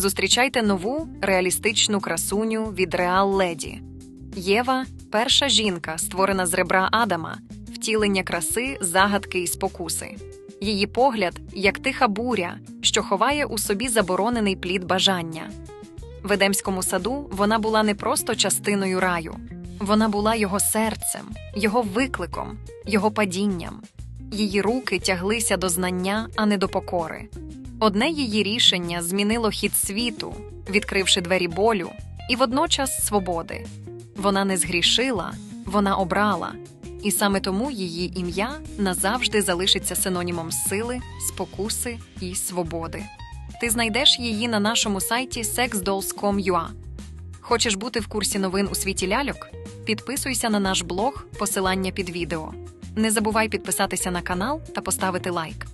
Зустрічайте нову реалістичну красуню від Реал Леді. Єва перша жінка, створена з ребра Адама, втілення краси, загадки і спокуси. Її погляд як тиха буря, що ховає у собі заборонений плід бажання. В Едемському саду вона була не просто частиною раю, вона була його серцем, його викликом, його падінням. Її руки тяглися до знання, а не до покори. Одне її рішення змінило хід світу, відкривши двері болю і водночас свободи. Вона не згрішила, вона обрала, і саме тому її ім'я назавжди залишиться синонімом сили, спокуси і свободи. Ти знайдеш її на нашому сайті sexdolls.com.ua. Хочеш бути в курсі новин у світі ляльок? Підписуйся на наш блог, посилання під відео. Не забувай підписатися на канал та поставити лайк.